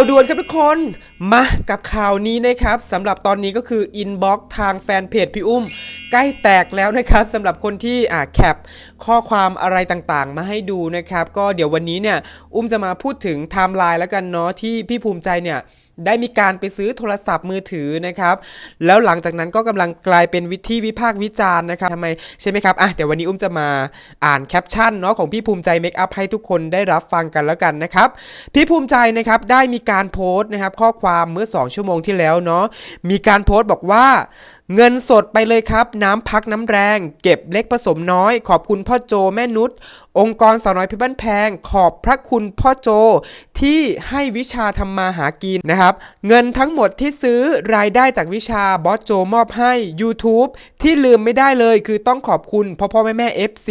าวด่วนครับทุกคน มากับข่าวนี้นะครับสำหรับตอนนี้ก็คืออินบ็อกทางแฟนเพจพี่อุ้มใกล้แตกแล้วนะครับสำหรับคนที่อ่าแคปข้อความอะไรต่างๆ มาให้ดูนะครับ ก็เดี๋ยววันนี้เนี่ย อุ้มจะมาพูดถึงไทม์ไลน์แล้วกันเนาะที่พี่ภูมิใจเนี่ย ได้มีการไปซื้อโทรศัพท์มือถือนะครับ แล้วหลังจากนั้นก็กำลังกลายเป็นวิธีวิพากษ์วิจารณ์นะครับทำไมใช่ไหมครับอะเดี๋ยววันนี้อุ้มจะมาอ่านแคปชั่นเนาะของพี่ภูมิใจเมคอัพให้ทุกคนได้รับฟังกันแล้วกันนะครับ พี่ภูมิใจนะครับได้มีการโพสต์นะครับข้อความเมื่อ 2 ชั่วโมงที่แล้วเนาะมีการโพสต์บอกว่า เงินสดไปเลยครับ น้ำพักน้ำแรง เก็บเล็กผสมน้อย ขอบคุณพ่อโจแม่นุชองค์กรสาวน้อยพชรบ้านแพง ขอบพระคุณพ่อโจที่ให้วิชาทำมาหากินนะครับ เงินทั้งหมดที่ซื้อรายได้จากวิชาบอสโจมอบให้ YouTube ที่ลืมไม่ได้เลย คือต้องขอบคุณพ่อพ่อแม่แม่ FC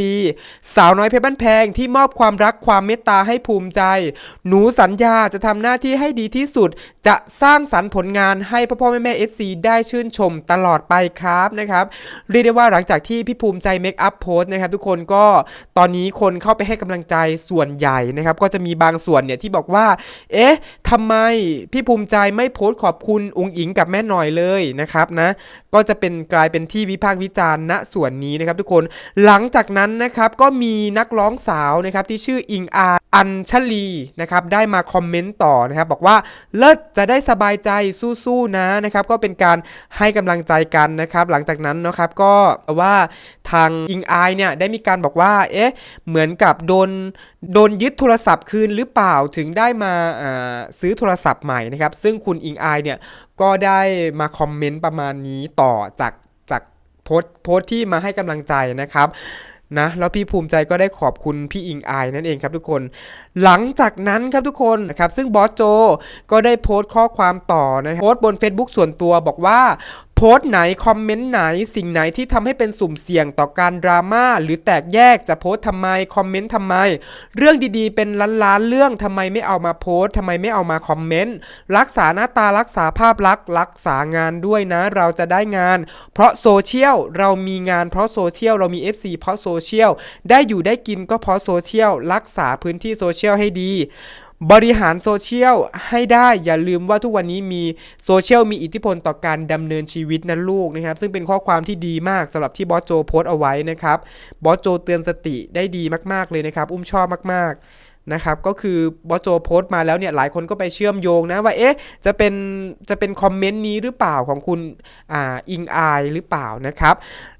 สาวน้อยเพชรบ้านแพงที่มอบความรักความเมตตาให้ภูมิใจ หนูสัญญาจะทำหน้าที่ให้ดีที่สุด จะสร้างสรรค์ผลงานให้พ่อพ่อแม่แม่ FC ได้ชื่นชมตลอดไปครับนะครับเรียกได้ว่าหลังจากที่พี่ภูมิใจเมคอัพโพสต์นะครับทุกคนก็ตอนนี้คนเข้าไปให้กำลังใจส่วนใหญ่นะครับก็จะมีบางส่วนเนี่ยที่บอกว่า เอ๊ะทำไมพี่ภูมิใจไม่โพสต์ขอบคุณองค์อิงกับแม่หน่อยเลยนะครับนะก็จะเป็นกลายเป็นที่วิพากษ์วิจารณ์ณส่วนนี้นะครับทุกคนหลังจากนั้นนะครับก็มีนักร้องสาวนะครับที่ชื่ออิงอาอัญชลีนะครับได้มาคอมเมนต์ต่อนะครับบอกว่าเลิศจะได้สบายใจสู้ๆนะนะครับก็เป็นการให้กำลังใจกันนะครับ หลังจากนั้นนะครับก็ว่าทางอิงอายเนี่ยได้มีการบอกว่า เอ๊ะ เหมือนกับโดนโดนยึดโทรศัพท์คืนหรือเปล่าถึงได้มาาซื้อโทรศัพท์ใหม่นะครับ ซึ่งคุณอิงอายเนี่ยก็ได้มาคอมเมนต์ประมาณนี้ต่อจากจากโพสโพสที่มาให้กำลังใจนะครับนะแล้วพี่ภูมิใจก็ได้ขอบคุณพี่อิงอายนั่นเองครับทุกคน หลังจากนั้นครับทุกคนนะครับซึ่งบอสโจก็ได้โพสต์ข้อความต่อนะโพสต์บน Facebook ส่วนตัวบอกว่า โพสต์ไหน คอมเมนต์ไหน สิ่งไหนที่ทำให้เป็นสุ่มเสี่ยงต่อการดราม่าหรือแตกแยกจะโพสต์ทำไม คอมเมนต์ทำไม เรื่องดีๆ เป็นล้านๆ เรื่องทำไมไม่เอามาโพสต์ทำไมไม่เอามาคอมเมนต์ รักษาหน้าตารักษาภาพลักษณ์รักษางานด้วยนะ เราจะได้งาน เพราะโซเชียลเรามีงานเพราะโซเชียลเรามี FC เพราะโซเชียลได้อยู่ได้กินก็เพราะโซเชียลรักษาพื้นที่โซเชียลให้ดี บริหารโซเชียลให้ได้อย่าลืมว่าทุกวันนี้มีโซเชียลมีอิทธิพลต่อการดำเนินชีวิตนะลูกนะครับ ซึ่งเป็นข้อความที่ดีมากสำหรับที่บอสโจโพสต์เอาไว้นะครับบอสโจเตือนสติได้ดีมากๆเลยนะครับ อุ้มชอบมากๆ นะครับก็คือบอสโจโพสต์มาแล้วเนี่ยหลายคนก็ไปเชื่อมโยงนะว่าเอ๊ะจะเป็นจะเป็นคอมเมนต์นี้หรือเปล่าของคุณอ่าอิงอายหรือเปล่านะครับ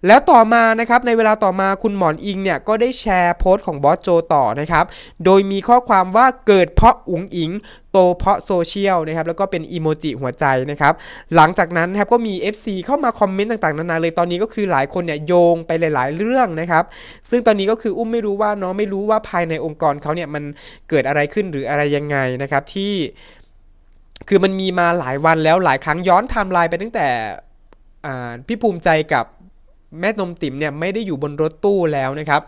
แล้วต่อมานะครับในเวลาต่อมาคุณหมอนอิงเนี่ยก็ได้แชร์โพสต์ของบอสโจต่อนะครับโดยมีข้อความว่าเกิดเพราะอุ๋งอิงโตเพราะโซเชียลนะครับแล้วก็เป็นอีโมจิหัวใจนะครับหลังจากนั้นครับก็มี FC เข้ามาคอมเมนต์ต่างๆนานาเลยตอนนี้ก็คือหลายคนเนี่ยโยงไปหลาย ๆ เรื่องนะครับซึ่งตอนนี้ก็คืออุ้มไม่รู้ว่าเนาะไม่รู้ว่าภายในองค์กรเขาเนี่ยมันเกิดอะไรขึ้นหรืออะไรยังไงนะครับที่คือมันมีมาหลายวันแล้วหลายครั้งย้อนไทม์ไลน์ไปตั้งแต่พี่ภูมิใจกับ แม่นมติ๋มเนี่ยไม่ได้อยู่บนรถตู้แล้วนะครับ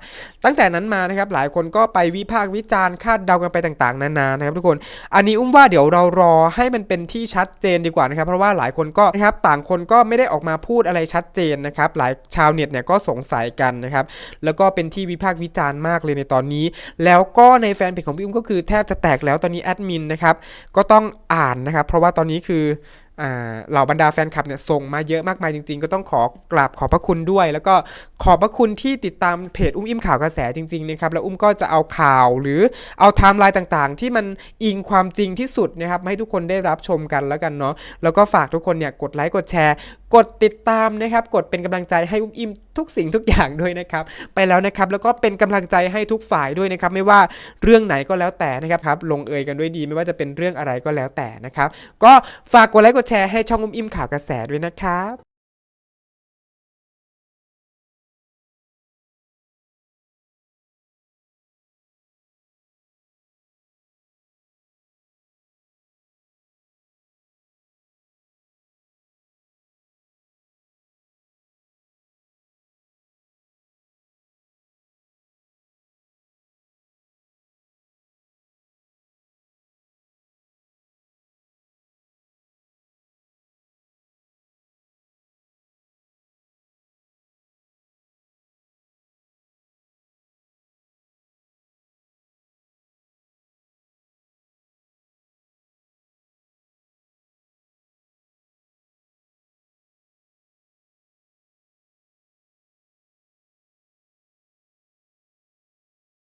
ตั้งแต่นั้นมานะครับหลายคนก็ไปวิพากษ์วิจารณ์คาดเดากันไปต่างๆ นานานะครับทุกคน อันนี้อุ้มว่าเดี๋ยวเรารอให้มันเป็นที่ชัดเจนดีกว่านะครับ เพราะว่าหลายคนก็นะครับต่างคนก็ไม่ได้ออกมาพูดอะไรชัดเจนนะครับ หลายชาวเน็ตเนี่ยก็สงสัยกันนะครับ แล้วก็เป็นที่วิพากษ์วิจารณ์มากเลยในตอนนี้ แล้วก็ในแฟนเพจของพี่อุ้มก็คือแทบจะแตกแล้วตอนนี้แอดมินนะครับก็ต้องอ่านนะครับ เพราะว่าตอนนี้คือ เหล่าบรรดาแฟนคลับเนี่ยส่งมาเยอะมากมายจริง ๆ ก็ต้องขอกราบขอบพระคุณด้วย แล้วก็ขอบพระคุณที่ติดตามเพจอุ้มอิ่มข่าวกระแสจริงๆนะครับแล้วอุ้มก็จะเอาข่าวหรือเอาไทม์ไลน์ต่างๆ ที่มันอิงความจริงที่สุดนะครับให้ทุกคนได้รับชมกันแล้วกันเนาะแล้วก็ฝากทุกคนเนี่ยกดไลค์กดแชร์ กดติดตามนะครับ กดเป็นกำลังใจให้อุ้มอิ่มทุกสิ่งทุกอย่างด้วยนะครับ ไปแล้วนะครับ แล้วก็เป็นกำลังใจให้ทุกฝ่ายด้วยนะครับ ไม่ว่าเรื่องไหนก็แล้วแต่นะครับครับ ลงเอยกันด้วยดี ไม่ว่าจะเป็นเรื่องอะไรก็แล้วแต่นะครับ ก็ฝากกดไลค์กดแชร์ให้ช่องอุ้มอิ่มข่าวกระแสด้วยนะครับ